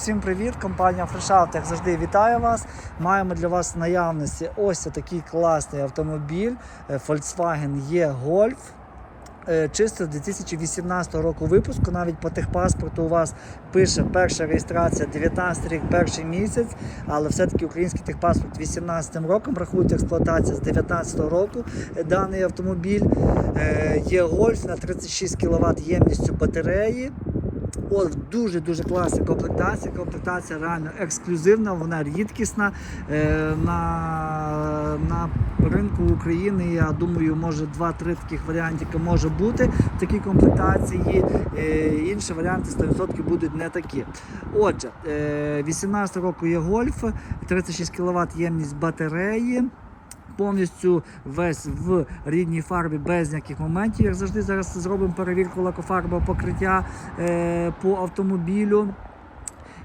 Всім привіт! Компанія Фрешаут, як завжди, вітаю вас. Маємо для вас в наявності ось такий класний автомобіль е, Volkswagen E-Golf. Е, Чисто з 2018 року випуску, навіть по техпаспорту у вас пише перша реєстрація 19 рік, перший місяць, але все-таки український техпаспорт 18 роком рахується експлуатація з 19 року е, даний автомобіль. Є гольф на 36 кВт ємністю батареї. От дуже-дуже класна комплектація. Комплектація реально ексклюзивна, вона рідкісна. Е, на, на ринку України, я думаю, може 2-3 таких варіантика може бути в такій комплектації. Е, інші варіанти 100% будуть не такі. Отже, е, 18 року є гольф, 36 кВт ємність батареї. Повністю весь в рідній фарбі без ніяких моментів. Як завжди, зараз зробимо перевірку лакофарбового покриття е, по автомобілю.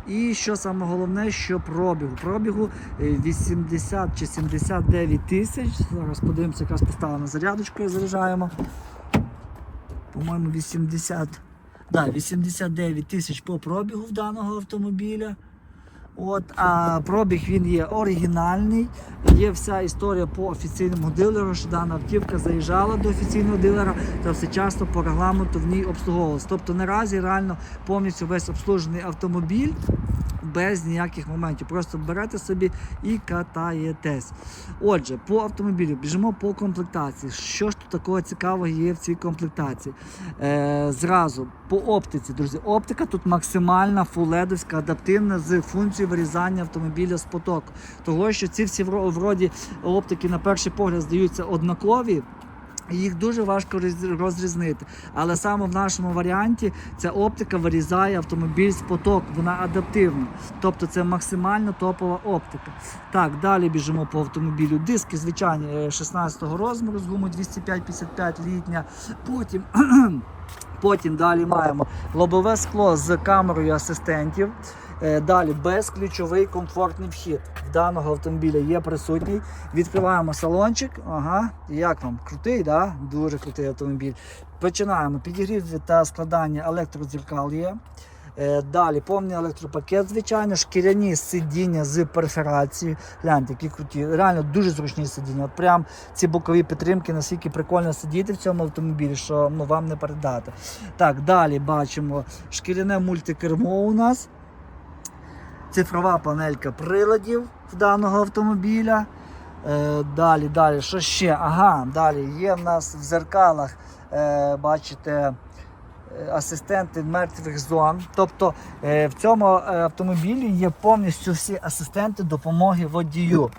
І що саме головне, що пробігу. Пробігу е, 80 чи 79 тисяч. Зараз подивимося, якраз поставимо на зарядочку і заряджаємо. По-моєму, 80. Да, 89 тисяч по пробігу в даного автомобіля. От, а пробіг він є оригінальний. Є вся історія по офіційному дилеру, що дана автівка заїжджала до офіційного дилера та все часто по регламенту в ній обслуговувалась. Тобто наразі реально повністю весь обслужений автомобіль без ніяких моментів. Просто берете собі і катаєтесь. Отже, по автомобілю біжимо по комплектації. Що ж тут такого цікавого є в цій комплектації? Е, зразу по оптиці, друзі, оптика тут максимальна фуледовська, адаптивна з функцією вирізання автомобіля з потоку. Того, що ці всі вроді оптики на перший погляд здаються однакові. Їх дуже важко розрізнити. Але саме в нашому варіанті ця оптика вирізає автомобіль з потоку, вона адаптивна. Тобто це максимально топова оптика. Так, далі біжимо по автомобілю. Диски, звичайні, е, 16-го розміру з гумою 205-55 літня. Потім. Потім далі маємо лобове скло з камерою асистентів. Е, Далі безключовий комфортний вхід в даного автомобіля є присутній. Відкриваємо салончик. Ага, як вам? Крутий, да? Дуже крутий автомобіль. Починаємо. Підігрів та складання електродзеркал є. Е, Далі повний електропакет, звичайно, шкіряні сидіння з перфорацією. Гляньте, які круті. Реально дуже зручні сидіння. От прям ці бокові підтримки, наскільки прикольно сидіти в цьому автомобілі, що ну, вам не передати. Так, далі бачимо шкіряне мультикермо у нас. Цифрова панелька приладів в даного автомобіля. Е, далі, далі, що ще? Ага, далі є в нас в зеркалах, е, бачите, асистенти мертвих зон. Тобто е, в цьому е, автомобілі є повністю всі асистенти допомоги водію.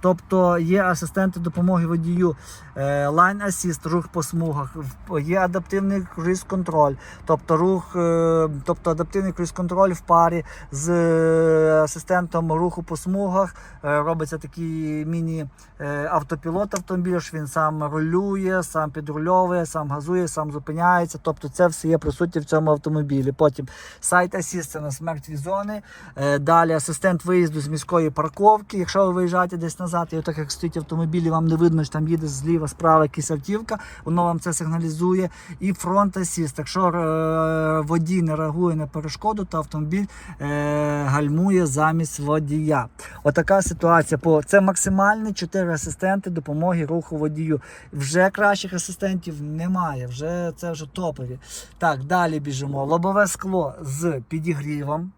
Тобто є асистенти допомоги водію, е, Line Assist, рух по смугах, є адаптивний круїз-контроль, тобто рух, е, тобто адаптивний круїз-контроль в парі з е, асистентом руху по смугах. Е, Робиться такий міні-автопілот автомобіля, що він сам рулює, сам підрульовує, сам газує, сам зупиняється. Тобто це все є присутнє в цьому автомобілі. Потім сайт Assist це на мертві зони. Е, Далі асистент виїзду з міської парковки. Якщо ви виїжджаєте десь назад, і так як стоїть автомобіль, і вам не видно, що там їде зліва, справа якась автівка, воно вам це сигналізує. І фронт асіст. Якщо е, водій не реагує на перешкоду, то автомобіль е, гальмує замість водія. Отака ситуація. По це максимальні 4 асистенти допомоги руху водію. Вже кращих асистентів немає. Вже це вже топові. Так, далі біжимо. Лобове скло з підігрівом.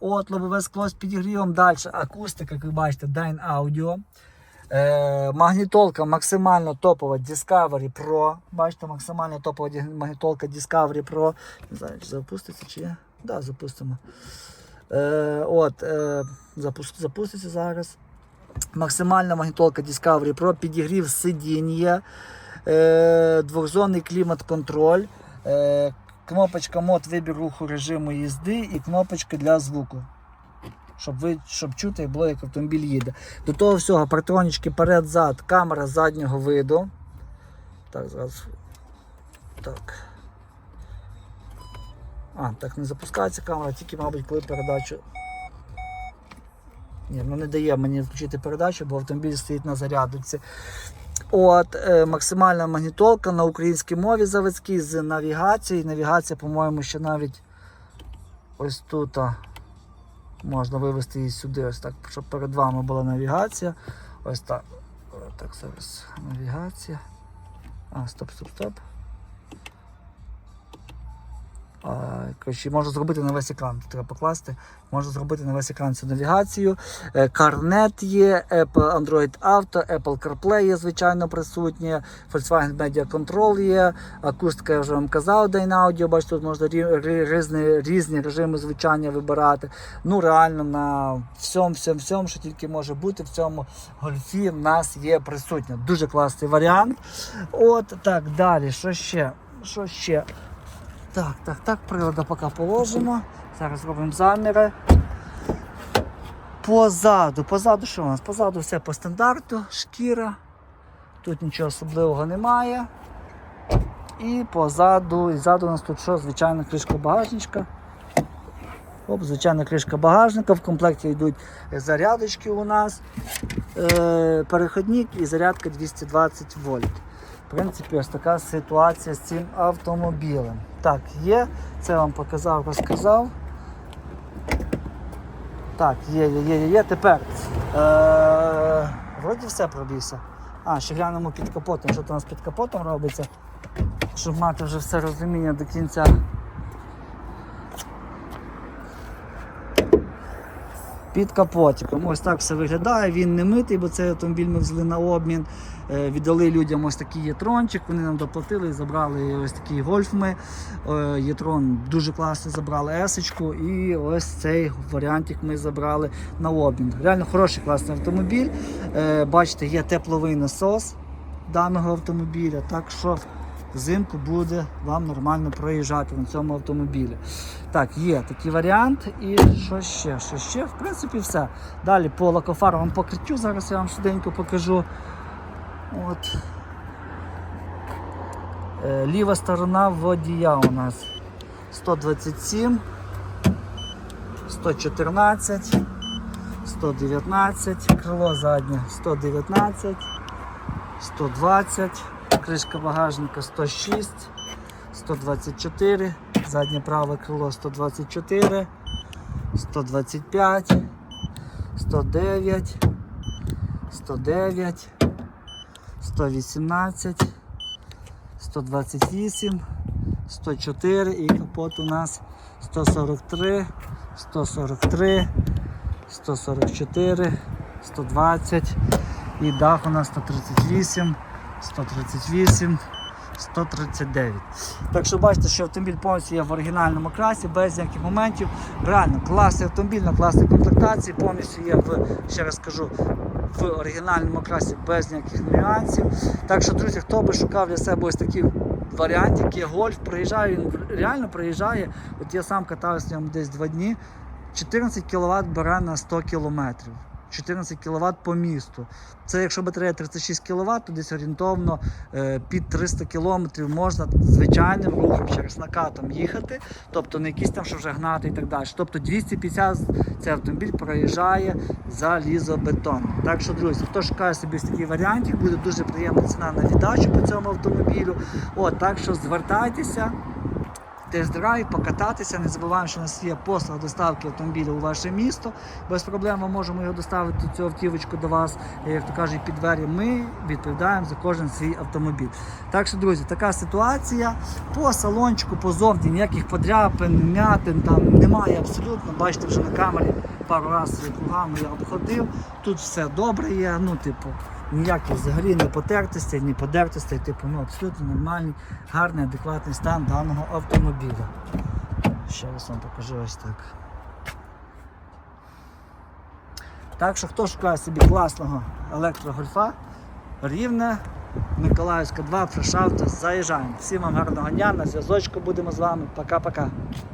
От лобове скло з підігрівом. Далі акустика, як ви бачите, Dyn Audio. Е, магнітолка максимально топова Discovery Pro. Бачите, максимально топова магнітолка Discovery Pro. Не знаю, чи запуститься чи. Так, да, запустимо. Е, от, е, запуск, запуститься зараз. Максимальна магнітолка Discovery Pro, підігрів сидіння, е, двохзонний клімат-контроль, е, кнопочка мод вибір руху режиму їзди і кнопочка для звуку. Щоб ви щоб чути, було, як автомобіль їде. До того всього, партронічки перед-зад, камера заднього виду. Так, зараз. Так. А, так не запускається камера, тільки, мабуть, коли передачу. Ні, ну не дає мені включити передачу, бо автомобіль стоїть на зарядці. От, е, максимальна магнітолка на українській мові заводській з навігацією. Навігація, по-моєму, ще навіть ось тут. Можна вивести її сюди, ось так, щоб перед вами була навігація. Ось так. Ось Так, зараз навігація. А, стоп, стоп, стоп. А, коротше, можу зробити на весь екран. Треба покласти. Можу зробити на весь екран цю навігацію. Е, CarNet є, Apple Android Auto, Apple CarPlay є, звичайно, присутнє, Volkswagen Media Control є, акустика, я вже вам казав, Dyn Audio, бачите, тут можна рі- рі- різні, різні режими звучання вибирати. Ну, реально, на всьому, всьому, всьому, що тільки може бути, в цьому гольфі в нас є присутнє. Дуже класний варіант. От так, далі. Що ще? Що ще? Так, так, так, прилади поки положимо. Зараз робимо заміри. Позаду, позаду що у нас? Позаду все по стандарту, шкіра. Тут нічого особливого немає. І позаду, і ззаду у нас тут що? Звичайна кришка багажничка. Оп, звичайна кришка багажника. В комплекті йдуть зарядочки у нас. Е, переходник і зарядка 220 вольт. В принципі, ось така ситуація з цим автомобілем. Так, є, це вам показав, розказав. Так, є, є, є, є. Тепер. Е, вроді все пробився. А, ще глянемо під капотом, що там у під капотом робиться, щоб мати вже все розуміння до кінця. Під капотиком. Ось так все виглядає. Він не митий, бо цей автомобіль ми взяли на обмін. Е, Віддали людям ось такий єтрончик, вони нам доплатили і забрали ось такий гольф ми. Е, Єтрон дуже класний, забрали есочку і ось цей варіантик ми забрали на обмін. Реально хороший класний автомобіль. Е, Бачите, є тепловий насос даного автомобіля, так що взимку буде вам нормально проїжджати на цьому автомобілі. Так, є такий варіант. І що ще? Що ще? В принципі, все. Далі по лакофаровому покриттю, зараз я вам швиденько покажу. От. Е, Ліва сторона водія у нас 127, 114, 119, крило заднє 119, 120, кришка багажника 106, 124, заднє праве крило 124, 125, 109, 109, 118, 128, 104 і капот у нас 143, 143, 144, 120 і дах у нас 138, 138, 139. Так що бачите, що автомобіль повністю є в оригінальному класі, без ніяких моментів. Реально класний автомобіль на класній комплектації, повністю є в, ще раз кажу, в оригінальному класі без ніяких нюансів. Так що, друзі, хто би шукав для себе ось такі варіантики, гольф проїжджає, він реально проїжджає. От я сам катався на ньому десь два дні. 14 кВт бере на 100 км. 14 кВт по місту. Це якщо батарея 36 кВт, то десь орієнтовно е, під 300 км можна звичайним рухом через накатом їхати, тобто не якісь там, що вже гнати і так далі. Тобто 250 цей автомобіль проїжджає залізобетон. Так що, друзі, хто шукає собі ось такий варіантик, буде дуже приємна ціна на віддачу по цьому автомобілю. От, так що звертайтеся тест-драйв, покататися. Не забуваємо, що у нас є послуга доставки автомобіля у ваше місто. Без проблем ми можемо його доставити цю автівочку до вас, як то кажуть, під двері. Ми відповідаємо за кожен свій автомобіль. Так що, друзі, така ситуація. По салончику, по зовні ніяких подряпин, м'ятин там немає абсолютно. Бачите, вже на камері пару разів кругами я обходив. Тут все добре є. Ну, типу, ніяких взагалі не потертостей, ні подертостей, типу, ну абсолютно нормальний, гарний, адекватний стан даного автомобіля. Ще раз вам покажу ось так. Так що хто шукає собі класного електрогольфа, рівне, Миколаївська 2, фрешавто, заїжджаємо. Всім вам гарного дня, на зв'язочку будемо з вами. Пока-пока.